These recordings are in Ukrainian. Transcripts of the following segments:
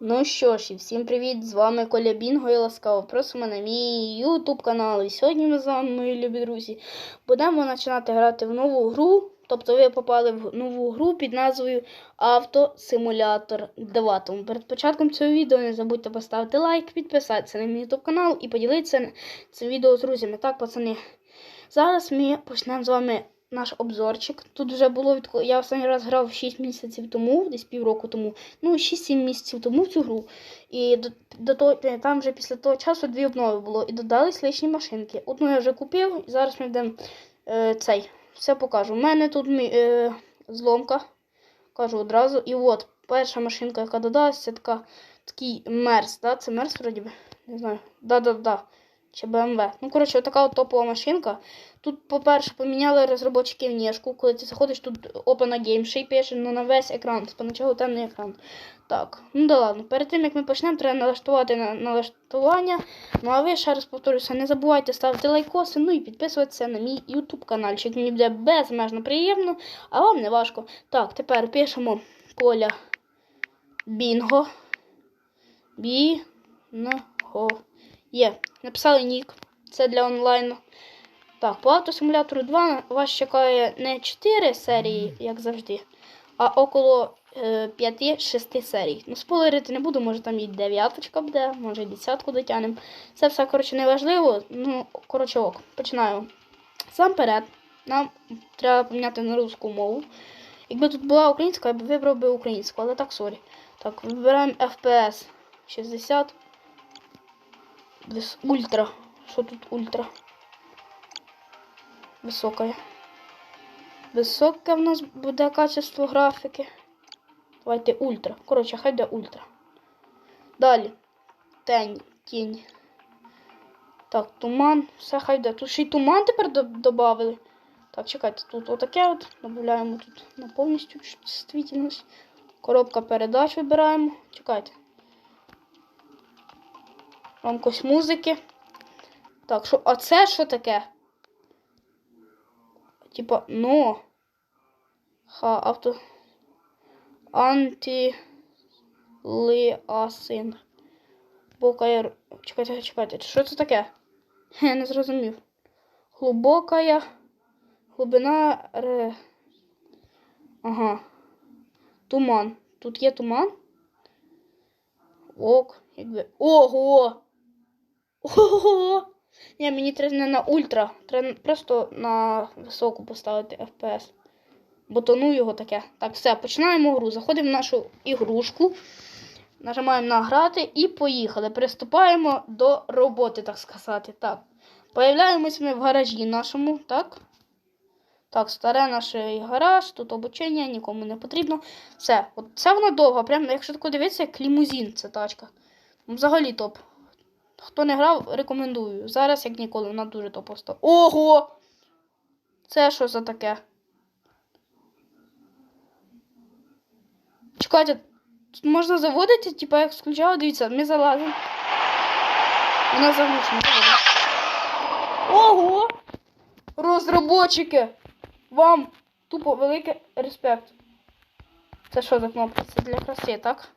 Ну що ж, і всім привіт! З вами Коля Бінго і ласкаво просимо на мій YouTube канал. І сьогодні ми з вами, мої любі друзі, будемо починати грати в нову гру. Тобто ви попали в нову гру під назвою Автосимулятор 2. Тому перед початком цього відео не забудьте поставити лайк, підписатися на мій YouTube канал і поділитися цим відео з друзями. Так, пацани, зараз ми почнемо з вами наш обзорчик. Тут вже було від я останній раз грав 6 місяців тому, десь півроку тому, ну 6-7 місяців тому в цю гру. І до, до того, там вже після того часу дві обнови було і додались лишні машинки. Одну я вже купив, і зараз ми йдемо е, цей. Все покажу. У мене тут е, зломка, кажу одразу. І от перша машинка, яка додалась, це така, такий мерс. Да? Це мерс, вроді би. Не знаю. Да-да-да. Чи BMW. Ну, коротше, така от топова машинка. Тут, по-перше, поміняли розробники внешку. Коли ти заходиш, тут Open Game ще й пише, ну на весь екран. Спочатку темний екран. Так, ну да ладно. Перед тим, як ми почнемо, треба налаштувати на налаштування. Ну а ви ще раз повторюся, не забувайте ставити лайкоси, ну і підписуватися на мій YouTube каналчик. Мені буде безмежно приємно, а вам не важко. Так, тепер пишемо Коля Бінго. Бінго. Є. Написали нік. Це для онлайну. Так, по автосимулятору 2 вас чекає не 4 серії, як завжди, а около е, 5-6 серій. Ну, спойлерити не буду, може там і дев'яточка буде, може і десятку дотягнемо. Це все, коротше, не важливо. Ну, коротше, ок, починаю. Сам перед, нам треба поміняти на русську мову. Якби тут була українська, я б вибрав би українську, але так, сорі. Так, вибираємо FPS 60. Ультра. Що тут ультра? Висока. Високе в нас буде качество графіки. Давайте ультра. Коротше, хай буде ультра. Далі. Тень, тінь. Так, туман. Все хай йде. Тут ще й туман тепер додали. Так, чекайте, тут отаке от. Додаємо тут на повністю чувствительність. Коробка передач вибираємо. Чекайте. Громкость музики. Так, що, а це що таке? Типа, но. Ха, авто. Антилиасин. Глубокая. Чекайте, чекайте. Що це таке? Я не зрозумів. Глубокая. Глибина. Ре... Ага. Туман. Тут є туман. Ок, якби. Ого! Ого! Ні, мені треба не на ультра. Треба просто на високу поставити FPS. Ботону його таке. Так, все, починаємо гру. Заходимо в нашу ігрушку. Нажимаємо на грати і поїхали. Приступаємо до роботи, так сказати. Так. Появляємось ми в гаражі нашому, так? Так, старе наш гараж, тут обучення, нікому не потрібно. Все, от це вона довга. Прямо, якщо тако дивитися, як лімузин, це тачка. Взагалі топ. Хто не грав, рекомендую. Зараз, як ніколи, вона дуже топоста. Ого! Це що за таке? Чекайте, тут можна заводити, типа як включала, дивіться, ми залазимо. Вона заглушена. Ого! Розробочики! Вам тупо великий респект. Це що за кнопка? Це для краси, так?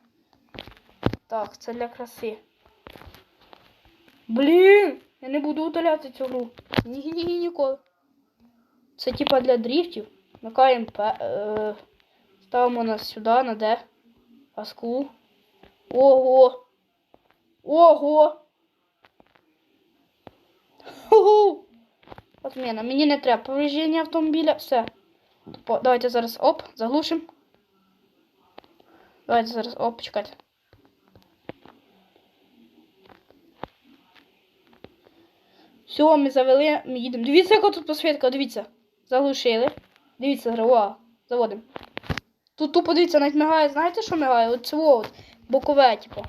Так, це для краси. Блін! Я не буду удаляти цю гру. Ні, ні, ні, ніколи. Це типа для дрифтів. Накаємо е, ставимо нас сюди, на Д. Паску. Ого! Ого! Ху-ху! Отміна. Мені не треба повреждення автомобіля. Все. Давайте зараз оп, заглушимо. Давайте зараз оп, чекайте. Все, ми завели, ми їдемо. Дивіться, яка тут посвідка, дивіться. Заглушили. Дивіться, о, заводимо. Тут тупо дивіться, навіть мигає, знаєте, що мигає? От цього от бокове, типу.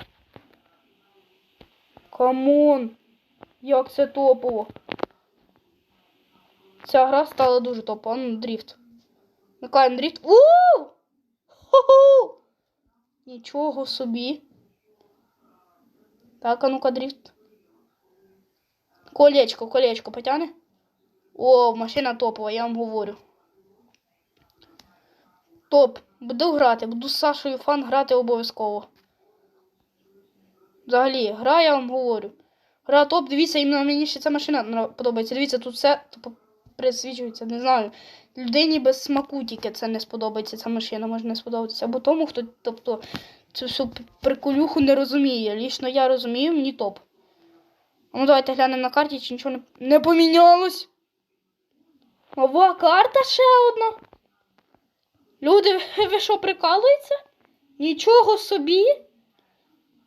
Камон! Як це топово. Ця гра стала дуже топова. Ну, дріфт. Микаємо дріфт. Ууу! Ху-ху! Нічого собі. Так, а ну-ка дріфт. Колечко, колечко потягне. О, машина топова, я вам говорю. Топ. Буду грати, буду з Сашою фан грати обов'язково. Взагалі, гра, я вам говорю. Гра топ, дивіться, іменно мені ще ця машина подобається. Дивіться, тут все тупо присвічується, не знаю. Людині без смаку тільки це не сподобається, ця машина може не сподобатися. Або тому, хто, тобто, цю всю приколюху не розуміє. Лічно я розумію, мені топ. Ну, давайте глянемо на карті, чи нічого не, не помінялось. Нова карта ще одна. Люди, ви що, прикалуєте? Нічого собі.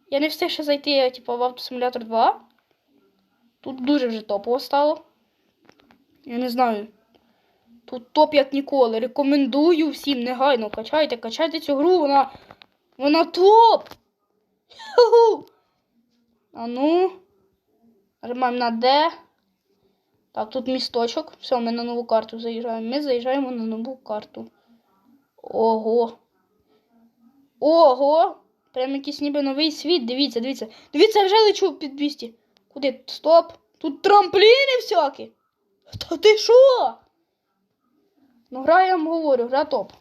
Я не встиг ще зайти, типу, в автосимулятор 2. Тут дуже вже топово стало. Я не знаю. Тут топ як ніколи. Рекомендую всім негайно качайте, качайте цю гру, вона. Вона топ! А ну. Нажимаємо на D. Так, тут місточок. Все, ми на нову карту заїжджаємо. Ми заїжджаємо на нову карту. Ого. Ого! Прям якийсь ніби новий світ. Дивіться, дивіться. Дивіться, я вже лечу під 200. Куди? Стоп! Тут трампліни всякі. Та ти що? Ну, гра, я вам говорю, гра топ.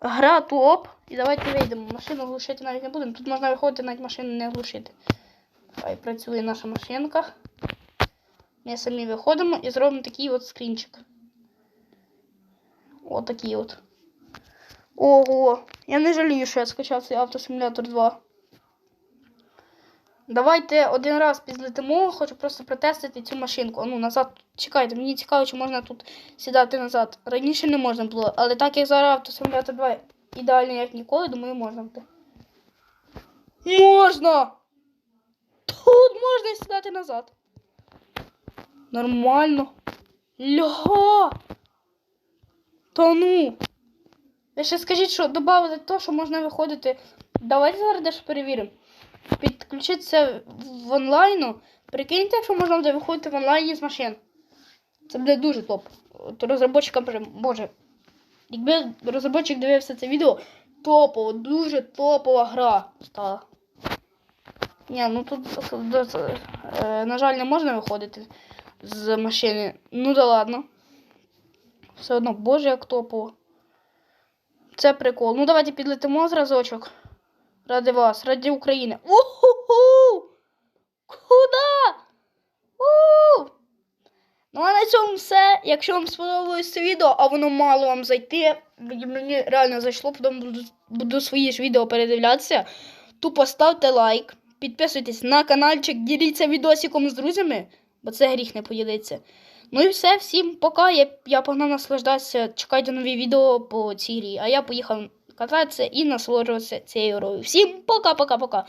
Гра топ. І давайте вийдемо. Машину глушити навіть не будемо. Тут можна виходити, навіть машину не глушити. Хай працює наша машинка. Ми самі виходимо і зробимо такий от скрінчик. Отакий от. Ого, я не жалію, що я скачав цей автосимулятор 2. Давайте один раз підлетимо, хочу просто протестити цю машинку. Ну, назад. Чекайте, мені цікаво, чи можна тут сідати назад. Раніше не можна було, але так як зараз автосимулятор 2 ідеальний, як ніколи, думаю, можна буде. Можна! Тут можна сідати назад. Нормально. Ля! Та ну! Ви ще скажіть, що додали то, що можна виходити. Давайте зараз перевіримо. Підключитися в онлайну. Прикиньте, якщо можна буде виходити в онлайні з машин. Це буде дуже топ. От розробочикам прям, боже. Якби розробочик дивився це відео, топово, дуже топова гра стала. Ні, ну тут, е, на жаль, не можна виходити з машини. Ну да ладно. Все одно, боже, як топово. Це прикол. Ну, давайте підлетимо зразочок. Ради вас, ради України. Уху! Куда? У! Ну, а на цьому все. Якщо вам сподобалось це відео, а воно мало вам зайти, мені реально зайшло, потім буду, буду свої ж відео передивлятися, то поставте лайк, підписуйтесь на каналчик, діліться відосиком з друзями, бо це гріх не поділиться. Ну і все, всім пока. Я, я погнав наслаждатися. Чекайте нові відео по цій грі. А я поїхав кататися і насолоджуватися цією грою. Всім пока-пока-пока.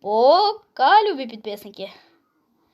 Пока, любі підписники.